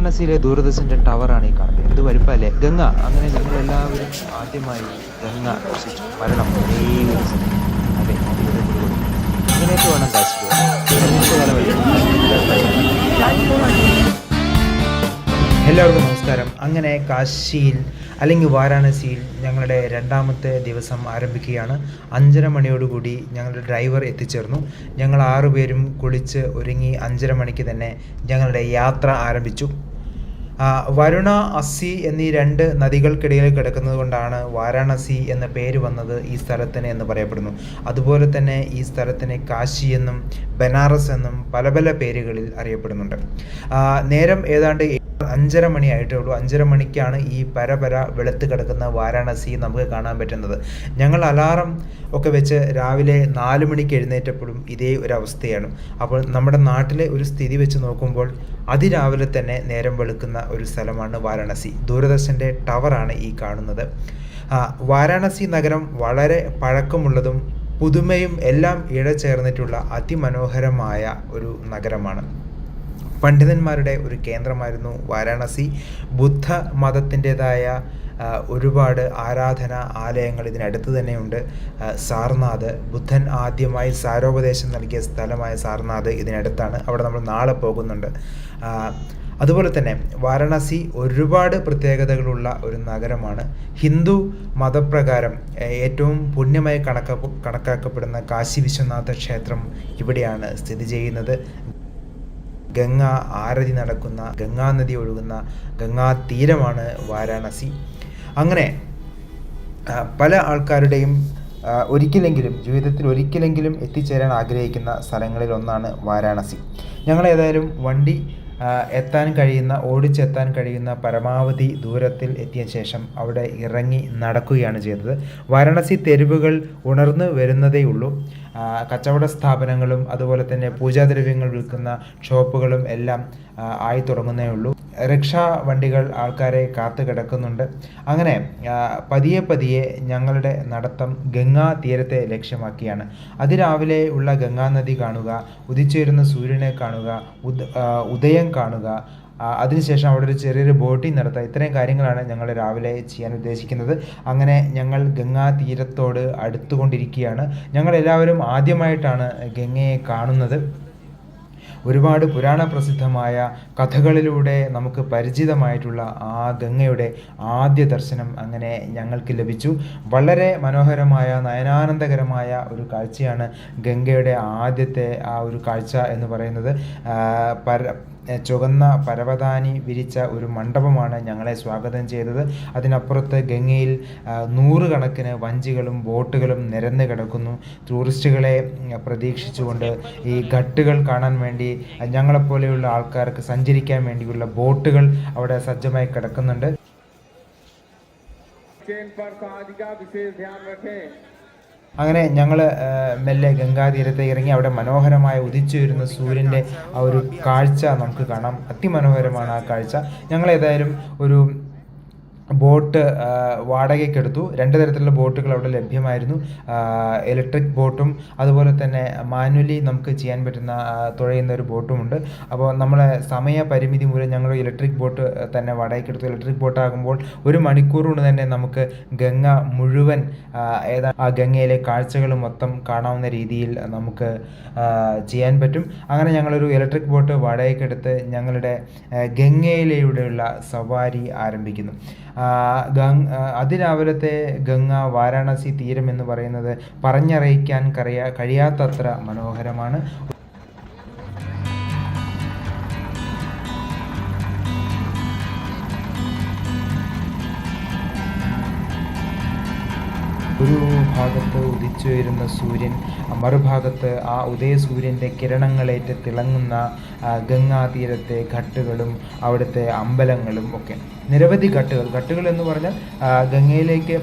വാരണസിയിലെ ദൂരദർശന്റെ ടവറാണ് ഈ കാണുന്നത്. എന്ത് വലുപ്പമല്ലേ ഗംഗ. അങ്ങനെ ഞങ്ങൾ എല്ലാവരും ആദ്യമായി ഗംഗ ദർശിച്ചു. മരണം. അതെ അങ്ങനെയൊക്കെ വേണം എല്ലാവർക്കും നമസ്കാരം. അങ്ങനെ കാശിയിൽ അല്ലെങ്കിൽ വാരാണസിയിൽ ഞങ്ങളുടെ രണ്ടാമത്തെ ദിവസം ആരംഭിക്കുകയാണ്. അഞ്ചര മണിയോടുകൂടി ഞങ്ങളുടെ ഡ്രൈവർ എത്തിച്ചേർന്നു. ഞങ്ങൾ ആറുപേരും കുളിച്ച് ഒരുങ്ങി അഞ്ചര മണിക്ക് തന്നെ ഞങ്ങളുടെ യാത്ര ആരംഭിച്ചു. വരുണ അസ്സി എന്നീ രണ്ട് നദികൾക്കിടയിൽ കിടക്കുന്നത് കൊണ്ടാണ് വാരാണസി എന്ന പേര് വന്നത് ഈ സ്ഥലത്തിന് എന്ന് പറയപ്പെടുന്നു. അതുപോലെ തന്നെ ഈ സ്ഥലത്തിന് കാശി എന്നും ബനാറസ് എന്നും പല പല പേരുകളിൽ അറിയപ്പെടുന്നുണ്ട്. നേരം ഏതാണ്ട് അഞ്ചര മണി ആയിട്ടേ ഉള്ളൂ. അഞ്ചര മണിക്കാണ് ഈ പരപര വെളുത്ത് കിടക്കുന്ന വാരാണസി നമുക്ക് കാണാൻ പറ്റുന്നത്. ഞങ്ങൾ അലാറം ഒക്കെ വെച്ച് രാവിലെ നാല് മണിക്ക് എഴുന്നേറ്റപ്പോഴും ഇതേ ഒരു അവസ്ഥയാണ്. അപ്പോൾ നമ്മുടെ നാട്ടിലെ ഒരു സ്ഥിതി വെച്ച് നോക്കുമ്പോൾ അതിരാവിലെ തന്നെ നേരം വെളുക്കുന്ന ഒരു സ്ഥലമാണ് വാരാണസി. ദൂരദർശന്റെ ടവറാണ് ഈ കാണുന്നത്. വാരാണസി നഗരം വളരെ പഴക്കമുള്ളതും പുതുമയും എല്ലാം ഇഴചേർന്നിട്ടുള്ള അതിമനോഹരമായ ഒരു നഗരമാണ്. പണ്ഡിതന്മാരുടെ ഒരു കേന്ദ്രമായിരുന്നു വാരാണസി. ബുദ്ധ മതത്തിന്റെതായ ഒരുപാട് ആരാധന ആലയങ്ങൾ ഇതിനടുത്ത് തന്നെയുണ്ട്. സാർനാഥ് ബുദ്ധൻ ആദ്യമായി സാരോപദേശം നൽകിയ സ്ഥലമായ സാർനാഥ് ഇതിനടുത്താണ്. അവിടെ നമ്മൾ നാളെ പോകുന്നുണ്ട്. അതുപോലെ തന്നെ വാരാണസി ഒരുപാട് പ്രത്യേകതകളുള്ള ഒരു നഗരമാണ്. ഹിന്ദു മതപ്രകാരം ഏറ്റവും പുണ്യമായി കണക്ക കണക്കാക്കപ്പെടുന്ന കാശി വിശ്വനാഥ ക്ഷേത്രം ഇവിടെയാണ് സ്ഥിതി ചെയ്യുന്നത്. ഗംഗ ആരതി നടക്കുന്ന ഗംഗാനദി ഒഴുകുന്ന ഗംഗാ തീരമാണ് വാരാണസി. അങ്ങനെ പല ആൾക്കാരുടെയും ഒരിക്കലെങ്കിലും ജീവിതത്തിൽ ഒരിക്കലെങ്കിലും എത്തിച്ചേരാൻ ആഗ്രഹിക്കുന്ന സ്ഥലങ്ങളിൽ ഒന്നാണ് വാരാണസി. ഞങ്ങൾ ഏതായാലും വണ്ടി എത്താൻ കഴിയുന്ന ഓടിച്ചെത്താൻ കഴിയുന്ന പരമാവധി ദൂരത്തിൽ എത്തിയ ശേഷം അവിടെ ഇറങ്ങി നടക്കുകയാണ് ചെയ്തത്. വാരാണസി തെരുവുകൾ ഉണർന്നു വരുന്നതേ ഉള്ളൂ ആ, കച്ചവട സ്ഥാപനങ്ങളും അതുപോലെ തന്നെ പൂജാദ്രവ്യങ്ങൾ വിൽക്കുന്ന ഷോപ്പുകളും എല്ലാം ആയി തുടങ്ങുന്നേ ഉള്ളൂ. റിക്ഷാ വണ്ടികൾ ആൾക്കാരെ കാത്തു കിടക്കുന്നുണ്ട്. അങ്ങനെ പതിയെ പതിയെ ഞങ്ങളുടെ നടത്തം ഗംഗാ തീരത്തെ ലക്ഷ്യമാക്കിയാണ്. അതിരാവിലെ ഉള്ള ഗംഗാനദി കാണുക ഉദിച്ചുയരുന്ന സൂര്യനെ കാണുക ഉദ ഉദയം കാണുക അതിനുശേഷം അവിടെ ഒരു ചെറിയൊരു ബോട്ടിംഗ് നടത്താം ഇത്രയും കാര്യങ്ങളാണ് ഞങ്ങൾ രാവിലെ ചെയ്യാൻ ഉദ്ദേശിക്കുന്നത്. അങ്ങനെ ഞങ്ങൾ ഗംഗാ തീരത്തോട് അടുത്തുകൊണ്ടിരിക്കുകയാണ്. ഞങ്ങൾ എല്ലാവരും ആദ്യമായിട്ടാണ് ഗംഗയെ കാണുന്നത്. ഒരുപാട് പുരാണ പ്രസിദ്ധമായ കഥകളിലൂടെ നമുക്ക് പരിചിതമായിട്ടുള്ള ആ ഗംഗയുടെ ആദ്യ ദർശനം അങ്ങനെ ഞങ്ങൾക്ക് ലഭിച്ചു. വളരെ മനോഹരമായ നയനാനന്ദകരമായ ഒരു കാഴ്ചയാണ് ഗംഗയുടെ ആദ്യത്തെ ആ ഒരു കാഴ്ച എന്ന് പറയുന്നത്. പര ചുവന്ന പരവതാനി വിരിച്ച ഒരു മണ്ഡപമാണ് ഞങ്ങളെ സ്വാഗതം ചെയ്തത്. അതിനപ്പുറത്ത് ഗംഗയിൽ നൂറുകണക്കിന് വഞ്ചികളും ബോട്ടുകളും നിരന്ന് കിടക്കുന്നു. ടൂറിസ്റ്റുകളെ പ്രതീക്ഷിച്ചുകൊണ്ട് ഈ ഘട്ടുകൾ കാണാൻ വേണ്ടി ഞങ്ങളെപ്പോലെയുള്ള ആൾക്കാർക്ക് സഞ്ചരിക്കാൻ വേണ്ടിയുള്ള ബോട്ടുകൾ അവിടെ സജ്ജമായി കിടക്കുന്നുണ്ട്. അങ്ങനെ ഞങ്ങൾ മെല്ലെ ഗംഗാതീരത്തെ ഇറങ്ങി അവിടെ മനോഹരമായ ഉദിച്ചു വരുന്ന സൂര്യന്റെ ആ ഒരു കാഴ്ച നമുക്ക് കാണാം. അതിമനോഹരമാണ് ആ കാഴ്ച. ഞങ്ങൾ ഏതായാലും ഒരു ബോട്ട് വാടകയ്ക്കെടുത്തു. രണ്ട് തരത്തിലുള്ള ബോട്ടുകൾ അവിടെ ലഭ്യമായിരുന്നു. ഇലക്ട്രിക് ബോട്ടും അതുപോലെ തന്നെ മാനുവലി നമുക്ക് ചെയ്യാൻ പറ്റുന്ന തുഴയുന്ന ഒരു ബോട്ടുമുണ്ട് അപ്പോൾ നമ്മളെ സമയപരിമിതി മൂലം ഞങ്ങൾ ഇലക്ട്രിക് ബോട്ട് തന്നെ വാടകയ്ക്കെടുത്തു. ഇലക്ട്രിക് ബോട്ടാകുമ്പോൾ ഒരു മണിക്കൂർ കൊണ്ട് തന്നെ നമുക്ക് ഗംഗ മുഴുവൻ ഏതാ ആ ഗംഗയിലെ കാഴ്ചകൾ മൊത്തം കാണാവുന്ന രീതിയിൽ നമുക്ക് ചെയ്യാൻ പറ്റും. അങ്ങനെ ഞങ്ങളൊരു ഇലക്ട്രിക് ബോട്ട് വാടകയ്ക്കെടുത്ത് ഞങ്ങളുടെ ഗംഗയിലൂടെയുള്ള സവാരി ആരംഭിക്കുന്നു. അതിരാവിലത്തെ ഗംഗ വാരാണസി തീരം എന്ന് പറയുന്നത് പറഞ്ഞറിയിക്കാൻ കഴിയാ കഴിയാത്തത്ര മനോഹരമാണ്. ഭാഗത്ത് ഉദിച്ചു വരുന്ന സൂര്യൻ മറുഭാഗത്ത് ആ ഉദയസൂര്യന്റെ കിരണങ്ങളേറ്റ് തിളങ്ങുന്ന ഗംഗാതീരത്തെ ഘട്ടുകളും അവിടുത്തെ അമ്പലങ്ങളും ഒക്കെ. നിരവധി ഘട്ടുകൾ. ഘട്ടുകൾ എന്ന് പറഞ്ഞാൽ ഗംഗയിലേക്ക്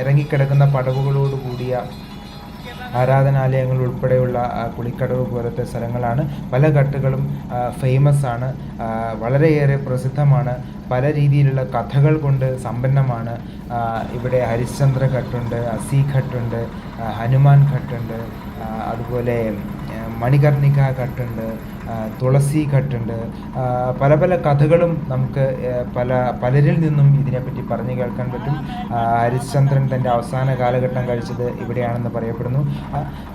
ഇറങ്ങിക്കിടക്കുന്ന പടവുകളോട് കൂടിയ ആരാധനാലയങ്ങൾ ഉൾപ്പെടെയുള്ള കുളിക്കടവ് പോലത്തെ സ്ഥലങ്ങളാണ്. പല ഘട്ടുകളും ഫേമസ് ആണ്. വളരെയേറെ പ്രസിദ്ധമാണ്. പല രീതിയിലുള്ള കഥകൾ കൊണ്ട് സമ്പന്നമാണ്. ഇവിടെ ഹരിശ്ചന്ദ്ര ഘട്ടുണ്ട് അസി ഘട്ടുണ്ട് ഹനുമാൻ ഘട്ടുണ്ട് അതുപോലെ മണികർണിക ഘട്ടുണ്ട് തുളസി ഘട്ടുണ്ട് പല പല കഥകളും നമുക്ക് പല പലരിൽ നിന്നും ഇതിനെപ്പറ്റി പറഞ്ഞു കേൾക്കാൻ പറ്റും. ഹരിശ്ചന്ദ്രൻ തന്റെ അവസാന കാലഘട്ടം കഴിച്ചത് ഇവിടെയാണെന്ന് പറയപ്പെടുന്നു.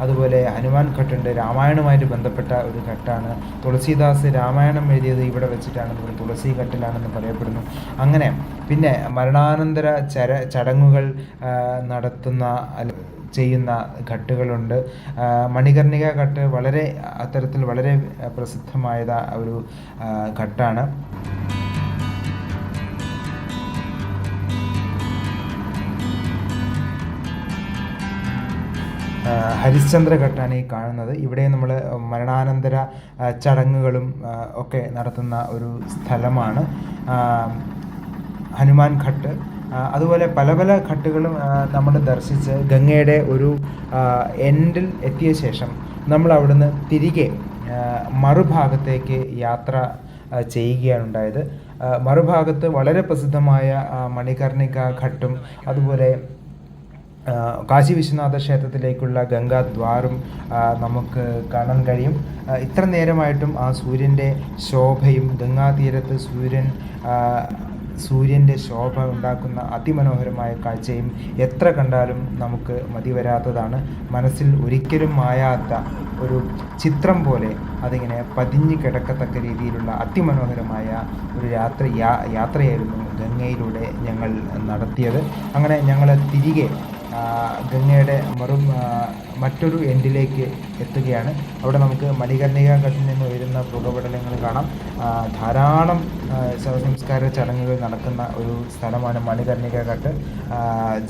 അതുപോലെ ഹനുമാൻ ഘട്ടുണ്ട് രാമായണവുമായിട്ട് ബന്ധപ്പെട്ട ഒരു ഘട്ടാണ്. തുളസീദാസ് രാമായണം എഴുതിയത് ഇവിടെ വെച്ചിട്ടാണെന്ന് പറയും തുളസി ഘട്ടിലാണെന്ന് പറയപ്പെടുന്നു. അങ്ങനെ പിന്നെ മരണാനന്തര ചര ചടങ്ങുകൾ നടത്തുന്ന ചെയ്യുന്ന ഘട്ടുകളുണ്ട് മണികർണിക ഘട്ട് വളരെ അത്തരത്തിൽ വളരെ പ്രസിദ്ധമായത് ഒരു ഘട്ടാണ് ഹരിശ്ചന്ദ്ര ഘട്ടാണ് ഈ കാണുന്നത്. ഇവിടെ നമ്മൾ മരണാനന്തര ചടങ്ങുകളും ഒക്കെ നടത്തുന്ന ഒരു സ്ഥലമാണ്. ഹനുമാൻ ഘട്ട്. അതുപോലെ പല പല ഘട്ടുകളും നമ്മൾ ദർശിച്ച് ഗംഗയുടെ ഒരു എൻഡിൽ എത്തിയ ശേഷം നമ്മൾ അവിടുന്ന് തിരികെ മറുഭാഗത്തേക്ക് യാത്ര ചെയ്യുകയാണ് ഉണ്ടായത്. മറുഭാഗത്ത് വളരെ പ്രസിദ്ധമായ മണികർണിക ഘട്ടും അതുപോലെ കാശി വിശ്വനാഥ ക്ഷേത്രത്തിലേക്കുള്ള ഗംഗാദ്വാറും നമുക്ക് കാണാൻ കഴിയും. ഇത്ര നേരമായിട്ടും ആ സൂര്യന്റെ ശോഭയും ഗംഗാതീരത്ത് സൂര്യൻ സൂര്യന്റെ ശോഭ ഉണ്ടാക്കുന്ന അതിമനോഹരമായ കാഴ്ചയും എത്ര കണ്ടാലും നമുക്ക് മതിവരാത്തതാണ്. മനസ്സിൽ ഒരിക്കലും മായാത്ത ഒരു ചിത്രം പോലെ അതിങ്ങനെ പതിഞ്ഞു കിടക്കത്തക്ക രീതിയിലുള്ള അതിമനോഹരമായ ഒരു യാത്ര യാത്രയായിരുന്നു ഗംഗയിലൂടെ ഞങ്ങൾ നടത്തിയത്. അങ്ങനെ ഞങ്ങൾ തിരികെ ഗംഗയുടെ മറും മറ്റൊരു എൻഡിലേക്ക് എത്തുകയാണ്. അവിടെ നമുക്ക് മണികർണിക കട്ടിൽ നിന്ന് ഉയരുന്ന പുകപടലങ്ങൾ കാണാം. ധാരാളം ശവസംസ്കാര ചടങ്ങുകൾ നടക്കുന്ന ഒരു സ്ഥലമാണ് മണികർണിക ഘട്ട് ആ,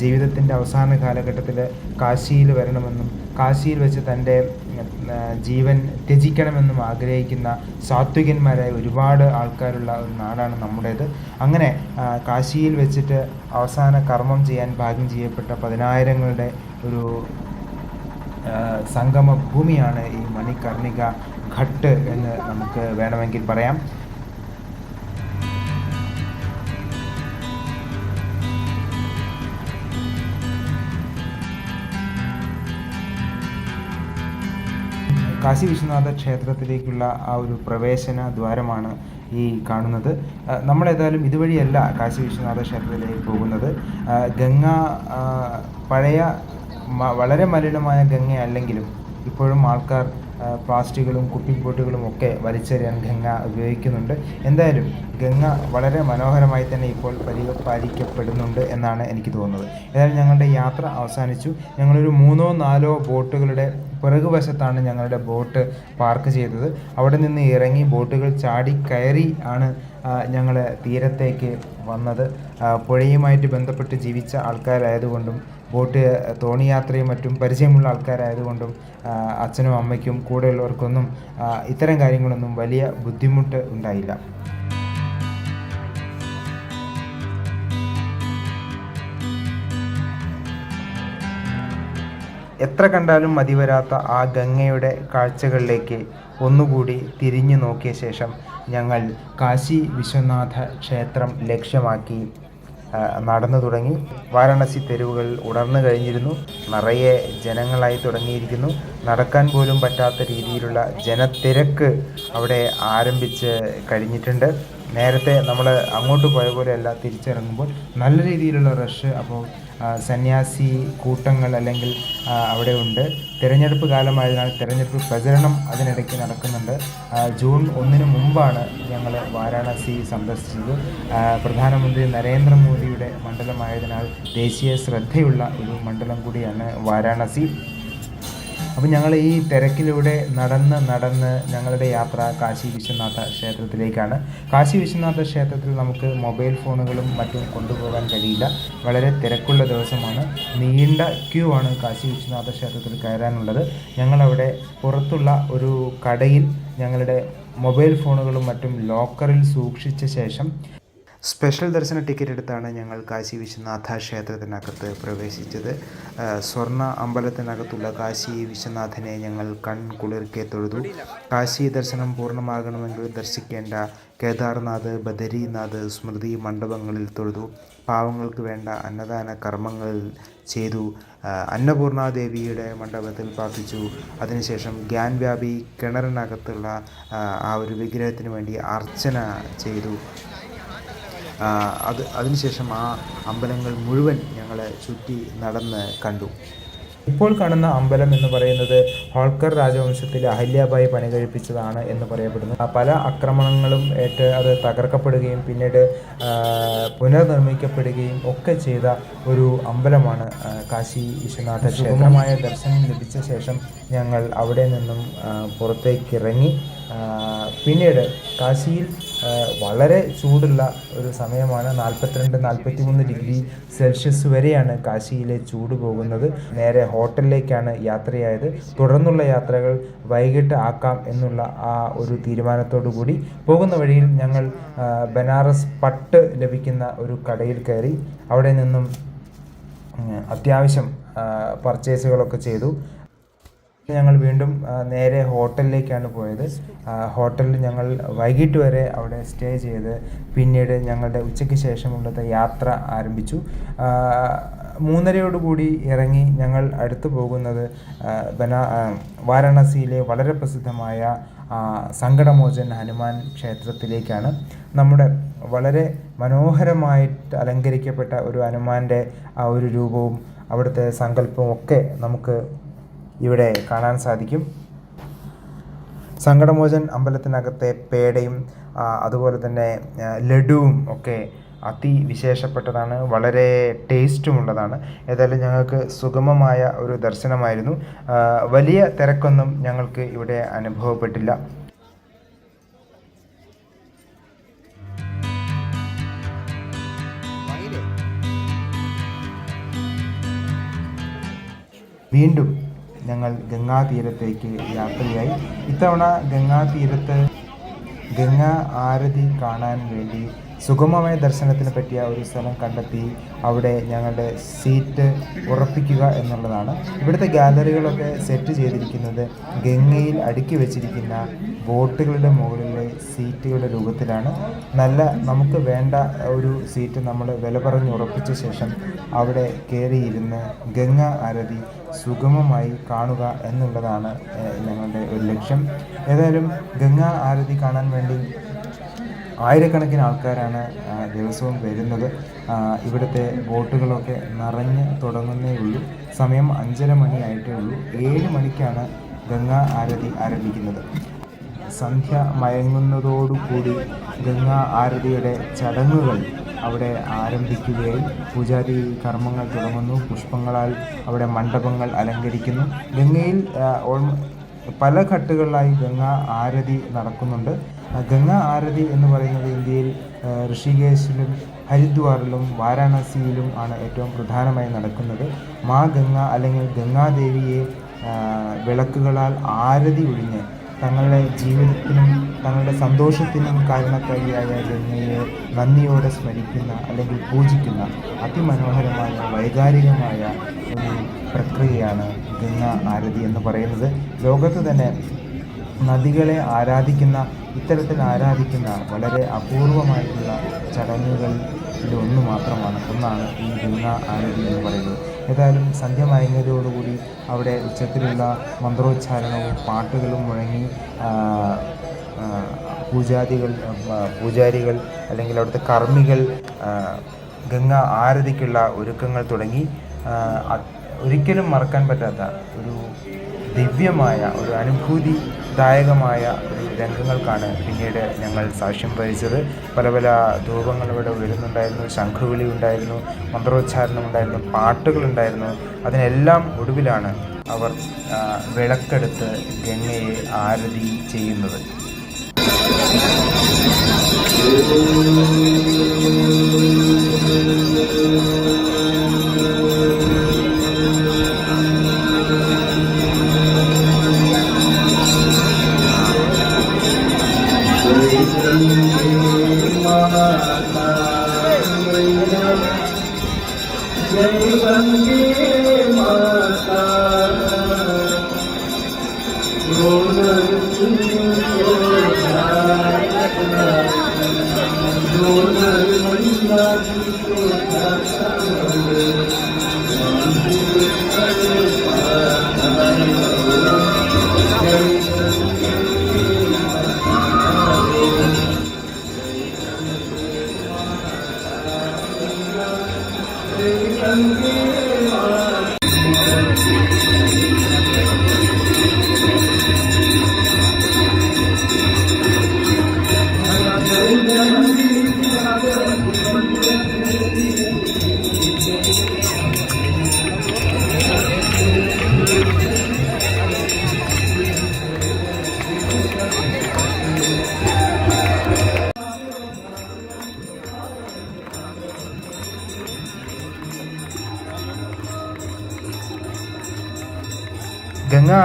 ജീവിതത്തിന്റെ അവസാന കാലഘട്ടത്തിൽ കാശിയിൽ വരണമെന്നും കാശിയിൽ വെച്ച് തന്റെ ജീവൻ ത്യജിക്കണമെന്നും ആഗ്രഹിക്കുന്ന സാത്വികന്മാരായ ഒരുപാട് ആൾക്കാരുള്ള ഒരു നാടാണ് നമ്മുടേത്. അങ്ങനെ കാശിയിൽ വെച്ചിട്ട് അവസാന കർമ്മം ചെയ്യാൻ ഭാഗ്യം ചെയ്യപ്പെട്ട പതിനായിരങ്ങളുടെ ഒരു സംഗമ ഭൂമിയാണ് ഈ മണികർണിക ഘട്ട് എന്ന് നമുക്ക് വേണമെങ്കിൽ പറയാം. കാശി വിശ്വനാഥ ക്ഷേത്രത്തിലേക്കുള്ള ആ ഒരു പ്രവേശന ദ്വാരമാണ് ഈ കാണുന്നത്. നമ്മളേതായാലും ഇതുവഴിയല്ല കാശി വിശ്വനാഥ ക്ഷേത്രത്തിലേക്ക് പോകുന്നത്. ഗംഗ പഴയ വളരെ മലിനമായ ഗംഗ അല്ലെങ്കിലും ഇപ്പോഴും ആൾക്കാർ പ്ലാസ്റ്റിക്കുകളും കുപ്പിബോട്ടുകളും ഒക്കെ വലിച്ചെറിയാൻ ഗംഗ ഉപയോഗിക്കുന്നുണ്ട്. എന്തായാലും ഗംഗ വളരെ മനോഹരമായി തന്നെ ഇപ്പോൾ പരിപാലിക്കപ്പെടുന്നുണ്ട് എന്നാണ് എനിക്ക് തോന്നുന്നത്. ഏതായാലും ഞങ്ങളുടെ യാത്ര അവസാനിച്ചു. ഞങ്ങളൊരു മൂന്നോ നാലോ ബോട്ടുകളുടെ പിറകുവശത്താണ് ഞങ്ങളുടെ ബോട്ട് പാർക്ക് ചെയ്തത്. അവിടെ നിന്ന് ഇറങ്ങി ബോട്ടുകൾ ചാടി കയറി ആണ് ഞങ്ങൾ തീരത്തേക്ക് വന്നത്. പുഴയുമായിട്ട് ബന്ധപ്പെട്ട് ജീവിച്ച ആൾക്കാരായതുകൊണ്ടും ബോട്ട് തോണിയാത്രയും മറ്റും പരിചയമുള്ള ആൾക്കാരായതുകൊണ്ടും അച്ഛനും അമ്മയ്ക്കും കൂടെയുള്ളവർക്കൊന്നും ഇത്തരം കാര്യങ്ങളൊന്നും വലിയ ബുദ്ധിമുട്ട് ഉണ്ടായില്ല. എത്ര കണ്ടാലും മതിവരാത്ത ആ ഗംഗയുടെ കാഴ്ചകളിലേക്ക് ഒന്നുകൂടി തിരിഞ്ഞു നോക്കിയ ശേഷം ഞങ്ങൾ കാശി വിശ്വനാഥ ക്ഷേത്രം ലക്ഷ്യമാക്കി നടന്നു തുടങ്ങി. വാരാണസി തെരുവുകൾ ഉണർന്നു കഴിഞ്ഞിരുന്നു. നിറയെ ജനങ്ങളായി തുടങ്ങിയിരിക്കുന്നു. നടക്കാൻ പോലും പറ്റാത്ത രീതിയിലുള്ള ജനത്തിരക്ക് അവിടെ ആരംഭിച്ച് കഴിഞ്ഞിട്ടുണ്ട്. നേരത്തെ നമ്മൾ അങ്ങോട്ട് പോയ പോലെയല്ല തിരിച്ചിറങ്ങുമ്പോൾ നല്ല രീതിയിലുള്ള റഷ് അപ്പോൾ സന്യാസി കൂട്ടങ്ങൾ അല്ലെങ്കിൽ അവിടെ ഉണ്ട്. തിരഞ്ഞെടുപ്പ് കാലമായതിനാൽ തിരഞ്ഞെടുപ്പ് പ്രചരണം അതിനിടയ്ക്ക് നടക്കുന്നുണ്ട്. ജൂൺ ഒന്നിന് മുമ്പാണ് ഞങ്ങൾ വാരാണസി സന്ദർശിച്ചത്. പ്രധാനമന്ത്രി നരേന്ദ്രമോദിയുടെ മണ്ഡലമായതിനാൽ ദേശീയ ശ്രദ്ധയുള്ള ഒരു മണ്ഡലം കൂടിയാണ് വാരാണസി. അപ്പം ഞങ്ങൾ ഈ തിരക്കിലൂടെ നടന്ന് നടന്ന് ഞങ്ങളുടെ യാത്ര കാശി വിശ്വനാഥ ക്ഷേത്രത്തിലേക്കാണ്. കാശി വിശ്വനാഥ ക്ഷേത്രത്തിൽ നമുക്ക് മൊബൈൽ ഫോണുകളും മറ്റും കൊണ്ടുപോകാൻ കഴിയില്ല. വളരെ തിരക്കുള്ള ദിവസമാണ്. നീണ്ട ക്യൂ ആണ് കാശി വിശ്വനാഥ ക്ഷേത്രത്തിൽ കയറാനുള്ളത്. ഞങ്ങളവിടെ പുറത്തുള്ള ഒരു കടയിൽ ഞങ്ങളുടെ മൊബൈൽ ഫോണുകളും മറ്റും ലോക്കറിൽ സൂക്ഷിച്ച ശേഷം സ്പെഷ്യൽ ദർശന ടിക്കറ്റ് എടുത്താണ് ഞങ്ങൾ കാശി വിശ്വനാഥ ക്ഷേത്രത്തിനകത്ത് പ്രവേശിച്ചത്. സ്വർണ അമ്പലത്തിനകത്തുള്ള കാശി വിശ്വനാഥനെ ഞങ്ങൾ കൺ കുളിർക്കെ തൊഴുതു. കാശി ദർശനം പൂർണമാകണമെങ്കിൽ ദർശിക്കേണ്ട കേദാർനാഥ് ബദരീനാഥ് സ്മൃതി മണ്ഡപങ്ങളിൽ തൊഴുതു. പാവങ്ങൾക്ക് വേണ്ട അന്നദാന കർമ്മങ്ങൾ ചെയ്തു. അന്നപൂർണാദേവിയുടെ മണ്ഡപത്തിൽ പ്രാർത്ഥിച്ചു. അതിനുശേഷം ഗ്യാൻ വ്യാപി കിണറിനകത്തുള്ള ആ, ഒരു വിഗ്രഹത്തിന് വേണ്ടി അർച്ചന ചെയ്തു. അത് അതിനുശേഷം ആ അമ്പലങ്ങൾ മുഴുവൻ ഞങ്ങളെ ചുറ്റി നടന്ന് കണ്ടു. ഇപ്പോൾ കാണുന്ന അമ്പലം എന്ന് പറയുന്നത് ഹോൾക്കർ രാജവംശത്തിലെ അഹല്യാബായി പണി കഴിപ്പിച്ചതാണ് എന്ന് പറയപ്പെടുന്നു. ആ, പല ആക്രമണങ്ങളും ഏറ്റ് അത് തകർക്കപ്പെടുകയും പിന്നീട് പുനർനിർമ്മിക്കപ്പെടുകയും ഒക്കെ ചെയ്ത ഒരു അമ്പലമാണ് കാശി വിശ്വനാഥ ക്ഷേത്രമായ ദർശനം ലഭിച്ച ശേഷം ഞങ്ങൾ അവിടെ നിന്നും പുറത്തേക്കിറങ്ങി പുറത്തേക്ക് ഇറങ്ങി പിന്നീട് കാശിയിൽ വളരെ ചൂടുള്ള ഒരു സമയമാണ്. നാൽപ്പത്തിരണ്ട് നാൽപ്പത്തി മൂന്ന് ഡിഗ്രി സെൽഷ്യസ് വരെയാണ് കാശിയിലെ ചൂട് പോകുന്നത്. നേരെ ഹോട്ടലിലേക്കാണ് യാത്രയായത്. തുടർന്നുള്ള യാത്രകൾ വൈകിട്ട് ആക്കാം എന്നുള്ള ആ ഒരു തീരുമാനത്തോടു കൂടി പോകുന്ന വഴിയിൽ ഞങ്ങൾ ബനാറസ് പട്ട് ലഭിക്കുന്ന ഒരു കടയിൽ കയറി. അവിടെ നിന്നും അത്യാവശ്യം പർച്ചേസുകളൊക്കെ ചെയ്തു. ഞങ്ങൾ വീണ്ടും നേരെ ഹോട്ടലിലേക്കാണ് പോയത്. ഹോട്ടലിൽ ഞങ്ങൾ വൈകിട്ട് വരെ അവിടെ സ്റ്റേ ചെയ്ത് പിന്നീട് ഞങ്ങളുടെ ഉച്ചയ്ക്ക് ശേഷമുള്ള യാത്ര ആരംഭിച്ചു. മൂന്നരയോടുകൂടി ഇറങ്ങി ഞങ്ങൾ അടുത്തു പോകുന്നത് ബനാ വാരാണസിയിലെ വളരെ പ്രസിദ്ധമായ സങ്കടമോചൻ ഹനുമാൻ ക്ഷേത്രത്തിലേക്കാണ്. നമ്മുടെ വളരെ മനോഹരമായിട്ട് അലങ്കരിക്കപ്പെട്ട ഒരു ഹനുമാന്റെ ആ ഒരു രൂപവും അവിടുത്തെ സങ്കല്പവും ഒക്കെ നമുക്ക് ഇവിടെ കാണാൻ സാധിക്കും. സങ്കടമോചൻ അമ്പലത്തിനകത്തെ പേടയും അതുപോലെ തന്നെ ലഡുവും ഒക്കെ അതിവിശേഷപ്പെട്ടതാണ്. വളരെ ടേസ്റ്റുമുള്ളതാണ് ഏതായാലും ഞങ്ങൾക്ക് സുഗമമായ ഒരു ദർശനമായിരുന്നു. വലിയ തിരക്കൊന്നും ഞങ്ങൾക്ക് ഇവിടെ അനുഭവപ്പെട്ടില്ല. വീണ്ടും ഞങ്ങൾ ഗംഗാതീരത്തേക്ക് യാത്രയായി. ഇത്തവണ ഗംഗാതീരത്ത് ഗംഗാ ആരതി കാണാൻ വേണ്ടി സുഗമമായ ദർശനത്തിന് പറ്റിയ ഒരു സ്ഥലം കണ്ടെത്തി അവിടെ ഞങ്ങളുടെ സീറ്റ് ഉറപ്പിക്കുക എന്നുള്ളതാണ്. ഇവിടുത്തെ ഗാലറികളൊക്കെ സെറ്റ് ചെയ്തിരിക്കുന്നത് ഗംഗയിൽ അടുക്കി വെച്ചിരിക്കുന്ന ബോട്ടുകളുടെ മുകളിലെ സീറ്റുകളുടെ രൂപത്തിലാണ്. നല്ല നമുക്ക് വേണ്ട ഒരു സീറ്റ് നമ്മൾ വില പറഞ്ഞ് ഉറപ്പിച്ച ശേഷം അവിടെ കയറിയിരുന്ന് ഗംഗ ആരതി സുഗമമായി കാണുക എന്നുള്ളതാണ് ഞങ്ങളുടെ ഒരു ലക്ഷ്യം. ഏതായാലും ഗംഗ ആരതി കാണാൻ വേണ്ടി ആയിരക്കണക്കിന് ആൾക്കാരാണ് ദിവസവും വരുന്നത്. ഇവിടുത്തെ ബോട്ടുകളൊക്കെ നിറഞ്ഞ് തുടങ്ങുന്നേ ഉള്ളൂ. സമയം അഞ്ചര മണിയായിട്ടേ ഉള്ളൂ. ഏഴ് മണിക്കാണ് ഗംഗാ ആരതി ആരംഭിക്കുന്നത്. സന്ധ്യ മയങ്ങുന്നതോടുകൂടി ഗംഗാ ആരതിയുടെ ചടങ്ങുകൾ അവിടെ ആരംഭിക്കുകയും പൂജാരി കർമ്മങ്ങൾ തുടങ്ങുന്നു. പുഷ്പങ്ങളാൽ അവിടെ മണ്ഡപങ്ങൾ അലങ്കരിക്കുന്നു. ഗംഗയിൽ പല ഘട്ടുകളിലായി ഗംഗാ ആരതി നടക്കുന്നുണ്ട്. ഗംഗ ആരതി എന്ന് പറയുന്നത് ഇന്ത്യയിൽ ഋഷികേശിലും ഹരിദ്വാറിലും വാരാണസിയിലും ആണ് ഏറ്റവും പ്രധാനമായി നടക്കുന്നത്. മാ ഗംഗ അല്ലെങ്കിൽ ഗംഗാദേവിയെ വിളക്കുകളാൽ ആരതി ഒഴിഞ്ഞ് തങ്ങളുടെ ജീവിതത്തിനും തങ്ങളുടെ സന്തോഷത്തിനും കാരണക്കാരിയായ ഗംഗയെ നന്ദിയോടെ സ്മരിക്കുന്ന അല്ലെങ്കിൽ പൂജിക്കുന്ന അതിമനോഹരമായ വൈകാരികമായ ഒരു പ്രക്രിയയാണ് ഗംഗ ആരതി എന്ന് പറയുന്നത്. ലോകത്ത് തന്നെ നദികളെ ആരാധിക്കുന്ന ഇത്തരത്തിൽ ആരാധിക്കുന്ന വളരെ അപൂർവമായിട്ടുള്ള ചടങ്ങുകളിൽ ഒന്ന് മാത്രമാണ്. ഒന്നാണ് ഈ ഗംഗ ആരതി എന്ന് പറയുന്നത്. ഏതായാലും സന്ധ്യ മയങ്ങിയതോടുകൂടി അവിടെ ഉച്ചത്തിലുള്ള മന്ത്രോച്ചാരണവും പാട്ടുകളും മുഴങ്ങി പൂജാതികൾ പൂജാരികൾ അല്ലെങ്കിൽ അവിടുത്തെ കർമ്മികൾ ഗംഗ ആരതിക്കുള്ള ഒരുക്കങ്ങൾ തുടങ്ങി ഒരിക്കലും മറക്കാൻ പറ്റാത്ത ഒരു ദിവ്യമായ ഒരു അനുഭൂതിദായകമായ ഒരു രംഗങ്ങൾക്കാണ് പിന്നീട് ഞങ്ങൾ സാക്ഷ്യം വഹിച്ചത്. പല പല ധൂപങ്ങൾ ഇവിടെ ഉയരുന്നുണ്ടായിരുന്നു ശംഖുവിളി ഉണ്ടായിരുന്നു മന്ത്രോച്ചാരണം ഉണ്ടായിരുന്നു പാട്ടുകളുണ്ടായിരുന്നു അതിനെല്ലാം ഒടുവിലാണ് അവർ വിളക്കെടുത്ത് ഗംഗയെ ആരതി ചെയ്യുന്നത്. Thank you. ഗംഗാ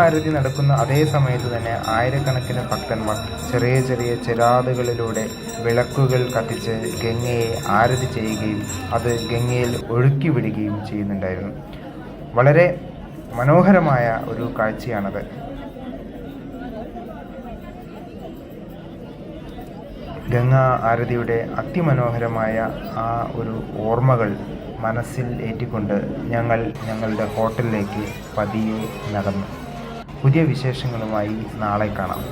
ആരതി നടക്കുന്ന അതേ സമയത്ത് തന്നെ ആയിരക്കണക്കിന് ഭക്തന്മാർ ചെറിയ ചെറിയ ചിരാതുകളിലൂടെ വിളക്കുകൾ കത്തിച്ച് ഗംഗയെ ആരതി ചെയ്യുകയും അത് ഗംഗയിൽ ഒഴുക്കി വിടുകയും ചെയ്യുന്നുണ്ടായിരുന്നു. വളരെ മനോഹരമായ ഒരു കാഴ്ചയാണത്. ഗംഗ ആരതിയുടെ അതിമനോഹരമായ ആ ഒരു ഓർമ്മകൾ മനസ്സിൽ ഏറ്റിക്കൊണ്ട് ഞങ്ങൾ ഞങ്ങളുടെ ഹോട്ടലിലേക്ക് പതിയെ നടന്നു. പുതിയ വിശേഷങ്ങളുമായി നാളെ കാണാം.